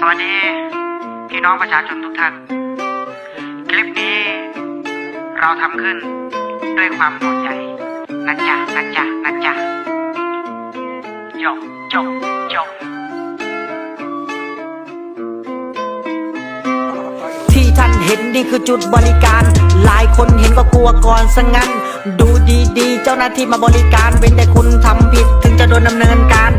สวัสดีพี่น้องประชาชนทุกท่าน คลิปนี้ เราทำขึ้นด้วยความห่วงใยนะจ๊ะนะจ๊ะนะจ๊ะจบจบจบที่ท่านเห็นนี่คือจุดบริการ หลายคนเห็นก็กลัวก่อนซะงั้น ดูดีๆ เจ้าหน้าที่มาบริการ เว้นแต่คุณทำผิดถึงจะโดนดำเนินการ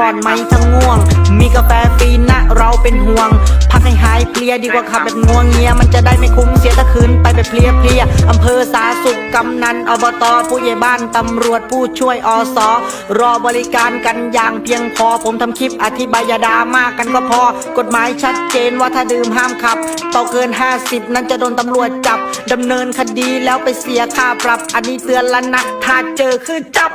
ก่อนไหมทั้งง่วง มีกาแฟฟรีนะเราเป็นห่วง พักให้หายเพลียดีกว่าขับแบบง่วงเงีย มันจะได้ไม่คุ้มเสียถ้าคืนไปแบบเพลียเพลียอำเภอสาสุขกำนันอบตผู้ใหญ่บ้านตำรวจผู้ช่วยอสรอบริการกันอย่างเพียงพอ ผมทำคลิปอธิบายยาดามากกันก็พอ กฎหมายชัดเจนว่าถ้าดื่มห้ามขับต่อเกิน 50 นั้นจะโดนตำรวจจับ ดำเนินคดีแล้วไปเสียค่าปรับ อันนี้เตือนแล้วนะถ้าเจอคือจับ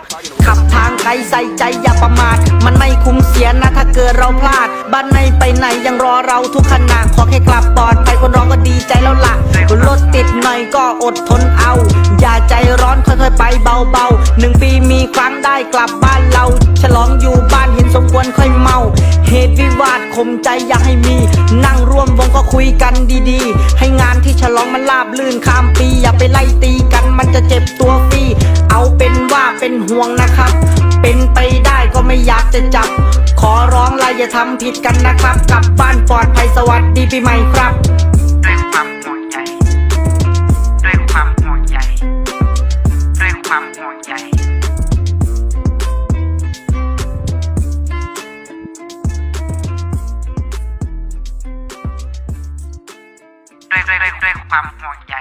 ขับทางไกลใส่ใจอย่าประมาท มันไม่คุ้มเสียนะถ้าเกิดเราพลาด บ้านในไปไหนยังรอเราทุกขณะขอแค่กลับปลอดภัยคนร้องก็ดีใจแล้วล่ะรถติดหน่อยก็อดทนเอา อย่าใจร้อนค่อยๆไปเบาๆหนึ่งปีมีครั้งได้กลับบ้านเรา ฉลองอยู่บ้านเห็นสมควรค่อยเมา เหตุวิวาทข่มใจอยากให้มี นั่งร่วมวงก็คุยกัน ลองมันลาบลื่นข้ามปีอย่าไปไล่ตีกันมันจะเจ็บตัวฟรีเอาเป็นว่าเป็นห่วงนะครับ เป็นไปได้ก็ไม่อยากจะจับ ขอร้องละอย่าทำผิดกันนะครับ กลับบ้านปลอดภัยสวัสดีปีใหม่ครับ ด้วยด้วยด้วยความห่วงใย